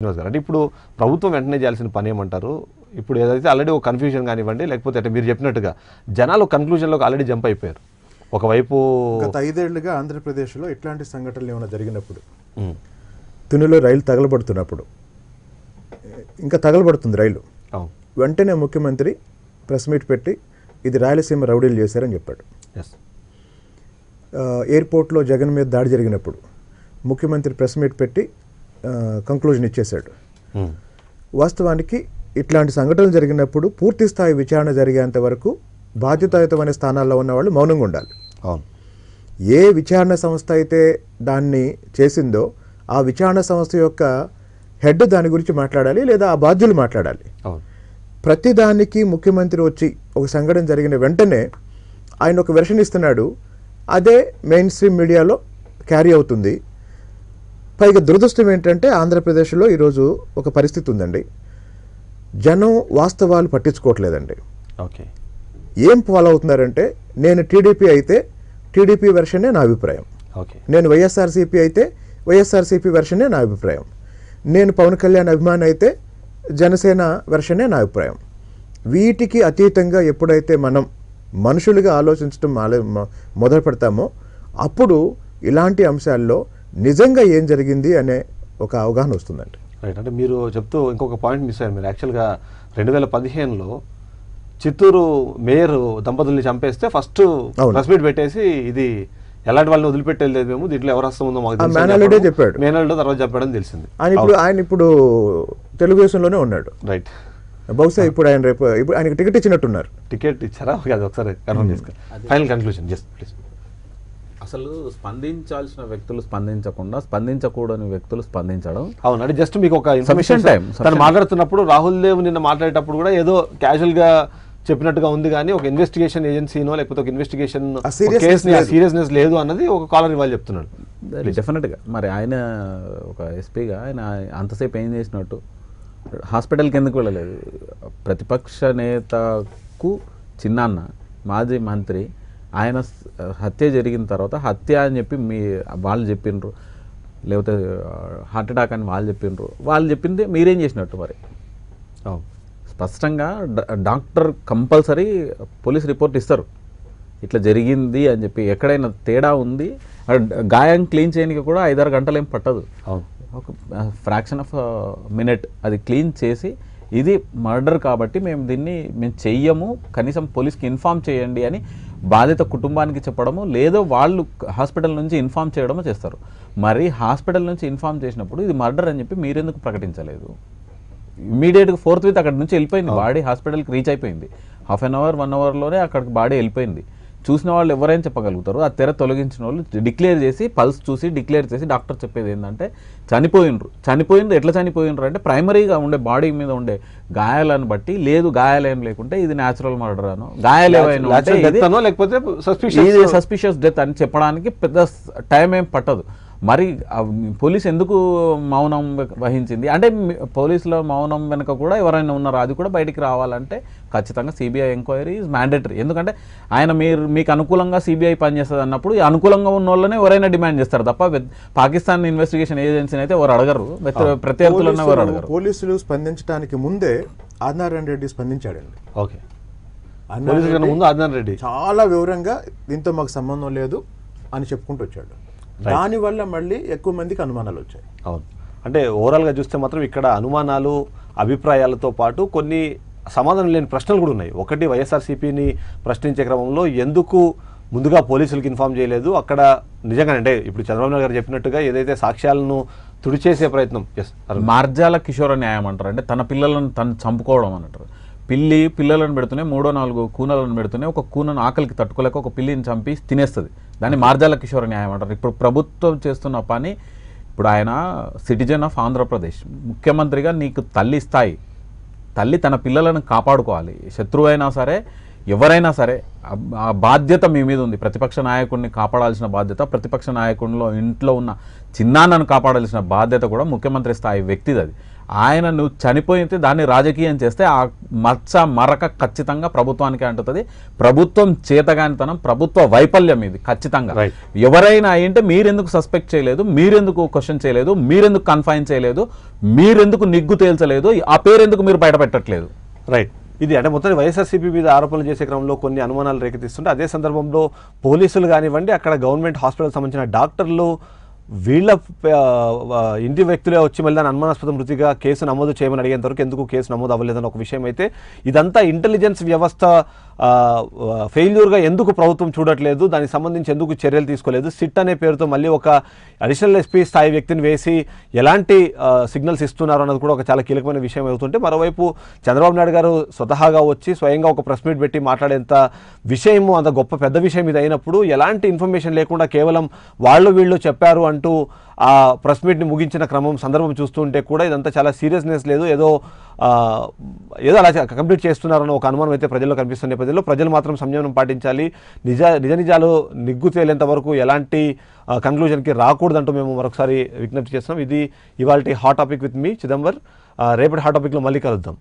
శ్రీనివాస్ గారు. అంటే ఇప్పుడు ప్రభుత్వం వెంటనే చేయాల్సిన పని ఏమంటారు? ఇప్పుడు ఏదైతే ఆల్రెడీ ఒక కన్ఫ్యూజన్ కానివ్వండి లేకపోతే అంటే మీరు చెప్పినట్టుగా జనాలు కన్క్లూజన్లోకి ఆల్రెడీ జంప్ అయిపోయారు. ఒకవైపు గత ఐదేళ్ళుగా ఆంధ్రప్రదేశ్లో ఇట్లాంటి సంఘటనలు ఏమైనా జరిగినప్పుడు తునిలో రైలు తగలబడుతున్నప్పుడు ఇంకా తగలబడుతుంది రైలు. వెంటనే ముఖ్యమంత్రి ప్రెస్ మీట్ పెట్టి ఇది రాయలసీమ రౌడీలు చేశారని చెప్పాడు. ఎయిర్పోర్ట్లో జగన్ మీద దాడి జరిగినప్పుడు ముఖ్యమంత్రి ప్రెస్ మీట్ పెట్టి కంక్లూజన్ ఇచ్చేశాడు. వాస్తవానికి ఇట్లాంటి సంఘటనలు జరిగినప్పుడు పూర్తి స్థాయి విచారణ జరిగేంత వరకు బాధ్యతాయుతమైన స్థానాల్లో ఉన్న వాళ్ళు మౌనంగా ఉండాలి. అవును. ఏ విచారణ సంస్థ అయితే దాన్ని చేసిందో ఆ విచారణ సంస్థ యొక్క హెడ్ దాని గురించి మాట్లాడాలి లేదా ఆ బాధ్యులు మాట్లాడాలి. అవును. ప్రతి దానికి ముఖ్యమంత్రి వచ్చి ఒక సంఘటన జరిగిన వెంటనే ఆయన ఒక వెర్షన్ ఇస్తున్నాడు. అదే మెయిన్ స్ట్రీమ్ మీడియాలో క్యారీ అవుతుంది. పైగా దురదృష్టం ఏంటంటే ఆంధ్రప్రదేశ్లో ఈరోజు ఒక పరిస్థితి ఉందండి. జనం వాస్తవాలు పట్టించుకోవట్లేదండి. ఓకే. ఏం ఫాలో అవుతున్నారంటే నేను టీడీపీ అయితే టీడీపీ వెర్షనే నా అభిప్రాయం. ఓకే. నేను వైఎస్ఆర్సీపీ అయితే వైఎస్ఆర్సీపీ వెర్షనే నా అభిప్రాయం. నేను పవన్ కళ్యాణ్ అభిమాని అయితే జనసేన వెర్షనే నా అభిప్రాయం. వీటికి అతీతంగా ఎప్పుడైతే మనం మనుషులుగా ఆలోచించడం మొదలు పెడతామో అప్పుడు ఇలాంటి అంశాల్లో నిజంగా ఏం జరిగింది అనే ఒక అవగాహన వస్తుందండి. రైట్ అంటే మీరు చెప్తూ ఇంకొక పాయింట్ మిస్ అయ్యారు మీరు. యాక్చువల్గా రెండు వేల పదిహేనులో చిత్తూరు మేయర్ దంపతుల్ని చంపేస్తే ఫస్ట్. ప్రెస్ మీట్ పెట్టేసి ఇది ఎలాంటి వాళ్ళని వదిలిపెట్టేది మేము దీంట్లో ఎవరు హస్తం ఉందో మాకు మేనల్లుడే చెప్పడం. మేనల్లుడు తర్వాత చెప్పడం తెలిసింది. ఆయన ఇప్పుడు ఆయన ఇప్పుడు తెలుగుదేశంలోనే ఉన్నాడు. రైట్ బహుశా ఇప్పుడు ఆయన రేపు ఇప్పుడు ఆయనకి టికెట్ ఇచ్చినట్టున్నారు. టికెట్ ఇచ్చారా? ఒకసారి కన్ఫర్మ్ చేసుకో. ఫైనల్ కన్క్లూజన్ జస్ట్ ప్లీజ్ అసలు స్పందించాల్సిన వ్యక్తులు స్పందించకుండా స్పందించకూడని వ్యక్తులు స్పందించడం అవును అంటే జస్ట్ మీకు ఒక ఇన్ఫర్మేషన్ time, తను మాట్లాడుతున్నప్పుడు రాహుల్ దేవ్ నిన్న మాట్లాడేటప్పుడు కూడా ఏదో క్యాజువల్గా చెప్పినట్టుగా ఉంది కానీ ఒక ఇన్వెస్టిగేషన్ ఏజెన్సీనో లేకపోతే ఒక ఇన్వెస్టిగేషన్. సీరియస్నెస్ లేదు. అన్నది ఒక కాలర్ ఇవాళ చెప్తున్నాడు. డెఫినెట్గా మరి ఆయన ఒక ఎస్పీగా ఆయన అంతసేపు ఏం చేసినట్టు? హాస్పిటల్కి ఎందుకు వెళ్ళలేదు? ప్రతిపక్ష నేతకు చిన్నాన్న మాజీ మంత్రి ఆయన హత్య జరిగిన తర్వాత హత్య అని చెప్పి మీ వాళ్ళు చెప్పిండ్రు లేకపోతే హార్ట్ అటాక్ అని వాళ్ళు చెప్పిండ్రు వాళ్ళు చెప్పింది మీరేం చేసినట్టు మరి? స్పష్టంగా డాక్టర్ కంపల్సరీ పోలీస్ రిపోర్ట్ ఇస్తారు. ఇట్లా జరిగింది అని చెప్పి ఎక్కడైనా తేడా ఉంది గాయం క్లీన్ చేయడానికి కూడా ఐదారు గంటలు ఏం పట్టదు ఒక ఫ్రాక్షన్ ఆఫ్ మినిట్ అది క్లీన్ చేసి ఇది మర్డర్ కాబట్టి మేము దీన్ని మేము చెయ్యము కనీసం పోలీస్కి ఇన్ఫామ్ చేయండి అని బాధిత కుటుంబానికి చెప్పడము లేదో వాళ్ళు హాస్పిటల్ నుంచి ఇన్ఫామ్ చేయడమో చేస్తారు. మరి హాస్పిటల్ నుంచి ఇన్ఫామ్ చేసినప్పుడు ఇది మర్డర్ అని చెప్పి మీరెందుకు ప్రకటించలేదు? ఇమీడియట్గా ఫోర్త్ వీక్ అక్కడ నుంచి వెళ్ళిపోయింది. బాడీ హాస్పిటల్కి రీచ్ అయిపోయింది. హాఫ్ అన్ అవర్ వన్ అవర్లోనే అక్కడికి బాడీ వెళ్ళిపోయింది. చూసిన వాళ్ళు ఎవరైనా చెప్పగలుగుతారు. ఆ తెర తొలగించిన వాళ్ళు డిక్లేర్ చేసి పల్స్ చూసి డిక్లేర్ చేసి డాక్టర్ చెప్పేది ఏంటంటే చనిపోయినరు చనిపోయినరు ఎట్లా చనిపోయినరు అంటే ప్రైమరీగా ఉండే బాడీ మీద ఉండే గాయాలను బట్టి లేదు గాయాలేం లేకుంటే ఇది న్యాచురల్ మర్డర్ అను. గాయాలు ఏవైనా ఉంటే Natural death ఇది- అనో లేకపోతే సస్పిషియస్ డెత్ అని. చెప్పడానికి పెద్ద టైం ఏం పట్టదు. మరి పోలీస్ ఎందుకు మౌనం వహ- వహించింది? అంటే పోలీసుల మౌనం వెనుక కూడా ఎవరైనా ఉన్నారో? అది కూడా బయటికి రావాలంటే ఖచ్చితంగా సిబిఐ ఎంక్వైరీ ఈజ్ మ్యాండేటరీ ఎందుకంటే ఆయన మీరు మీకు అనుకూలంగా సిబిఐ పనిచేస్తుంది అన్నప్పుడు ఈ అనుకూలంగా ఉన్న వాళ్ళనే ఎవరైనా డిమాండ్ చేస్తారు తప్ప పాకిస్తాన్ ఇన్వెస్టిగేషన్ ఏజెన్సీని అయితే ఎవరు అడగరు. ప్రత్యర్థులను ఎవరు పోలీసులు- అడగరు. పోలీసులు స్పందించడానికి ముందే ఆదినారాయణ రెడ్డి స్పందించాడండి. ఓకే. ముందు ఆదినారాయణ రెడ్డి. చాలా వివరంగా దీంతో మాకు సంబంధం లేదు అని చెప్పుకుంటూ వచ్చాడు. దానివల్ల మళ్ళీ ఎక్కువ మందికి అనుమానాలు వచ్చాయి. అవును. అంటే ఓవరాల్గా చూస్తే మాత్రం ఇక్కడ అనుమానాలు అభిప్రాయాలతో పాటు కొన్ని సమాధానం లేని ప్రశ్నలు కూడా ఉన్నాయి. ఒకటి వైఎస్ఆర్సీపీని ప్రశ్నించే క్రమంలో ఎందుకు ముందుగా పోలీసులకు ఇన్ఫామ్ చేయలేదు? అక్కడ నిజంగా అంటే ఇప్పుడు చంద్రబాబు నాయుడు గారు చెప్పినట్టుగా ఏదైతే సాక్ష్యాలను తుడిచేసే ప్రయత్నం ఎస్ మార్జాల కిషోర న్యాయం అంటారు. అంటే తన పిల్లలను తను చంపుకోవడం అంటారు. పిల్లి పిల్లలను పెడుతూనే మూడో నాలుగు కూనలను పెడుతూనే ఒక కూనను ఆకలికి తట్టుకోలేక ఒక పిల్లిని చంపి తినేస్తుంది. దాన్ని మార్జాల కిషోర న్యాయం అంటారు. ఇప్పుడు ప్రభుత్వం చేస్తున్న పని ఇప్పుడు ఆయన సిటిజన్ ఆఫ్ ఆంధ్రప్రదేశ్. ముఖ్యమంత్రిగా నీకు తల్లి స్థాయి తల్లి తన పిల్లలను కాపాడుకోవాలి. శత్రువు అయినా సరే ఎవరైనా సరే ఆ- బాధ్యత మీ మీద ఉంది. ప్రతిపక్ష నాయకుడిని కాపాడాల్సిన బాధ్యత ప్రతిపక్ష నాయకుడిలో ఇంట్లో ఉన్న చిన్నాన్నను కాపాడాల్సిన బాధ్యత కూడా ముఖ్యమంత్రి స్థాయి వ్యక్తిది అది. ఆయన నువ్వు చనిపోయితే దాన్ని రాజకీయం చేస్తే ఆ మచ్చ మరక ఖచ్చితంగా ప్రభుత్వానికి అంటుతుంది. ప్రభుత్వం చేతగానితనం ప్రభుత్వ వైఫల్యం ఇది ఖచ్చితంగా. ఎవరైనా అయింటే మీరెందుకు సస్పెక్ట్ చేయలేదు మీరెందుకు క్వశ్చన్ చేయలేదు మీరెందుకు కన్ఫైన్ చేయలేదు మీరెందుకు నిగ్గు తేల్చలేదు ఆ పేరెందుకు మీరు బయట పెట్టట్లేదు రైట్ ఇది అంటే మొత్తం వైఎస్ఆర్సీపీ మీద ఆరోపణలు చేసే క్రమంలో కొన్ని అనుమానాలు రేకెత్తిస్తుంటే అదే సందర్భంలో పోలీసులు కానివ్వండి అక్కడ గవర్నమెంట్ హాస్పిటల్ సంబంధించిన డాక్టర్లు వీళ్ళ ఇంటి వ్యక్తులే వచ్చి మళ్ళీ దాని అనుమానాస్పద మృతిగా కేసు నమోదు చేయమని అడిగేంతవరకు ఎందుకు కేసు నమోదు అవ్వలేదని ఒక విషయం అయితే ఇదంతా ఇంటెలిజెన్స్ వ్యవస్థ ఫెయిల్యూర్గా ఎందుకు ప్రభుత్వం చూడట్లేదు దానికి సంబంధించి ఎందుకు చర్యలు తీసుకోలేదు సిట్ అనే పేరుతో మళ్ళీ ఒక అడిషనల్ ఎస్పీ స్థాయి వ్యక్తిని వేసి ఎలాంటి సిగ్నల్స్ ఇస్తున్నారు అన్నది కూడా ఒక చాలా కీలకమైన విషయం అవుతుంటే మరోవైపు చంద్రబాబు నాయుడు గారు స్వతహాగా వచ్చి స్వయంగా ఒక ప్రెస్ మీట్ పెట్టి మాట్లాడేంత విషయము అంత గొప్ప పెద్ద విషయం ఇది అయినప్పుడు ఎలాంటి ఇన్ఫర్మేషన్ లేకుండా కేవలం వాళ్ళు వీళ్ళు చెప్పారు అంటూ ఆ ప్రెస్ మీట్ని ముగించిన క్రమం సందర్భం చూస్తుంటే కూడా ఇదంతా చాలా సీరియస్నెస్ లేదు. ఏదో ఏదో అలా కంప్లీట్ చేస్తున్నారన్న ఒక అనుమానం అయితే ప్రజల్లో కనిపిస్తున్న నేపథ్యంలో ప్రజలు మాత్రం సంయమనం పాటించాలి. నిజ నిజ నిజాలు నిగ్గు తేలేంత వరకు ఎలాంటి కన్క్లూజన్కి రాకూడదంటూ మేము మరొకసారి విజ్ఞప్తి చేస్తున్నాం. ఇది ఇవాళ hot topic with me Chidambar. రేపటి హాట్ టాపిక్లో మళ్ళీ కలుద్దాం.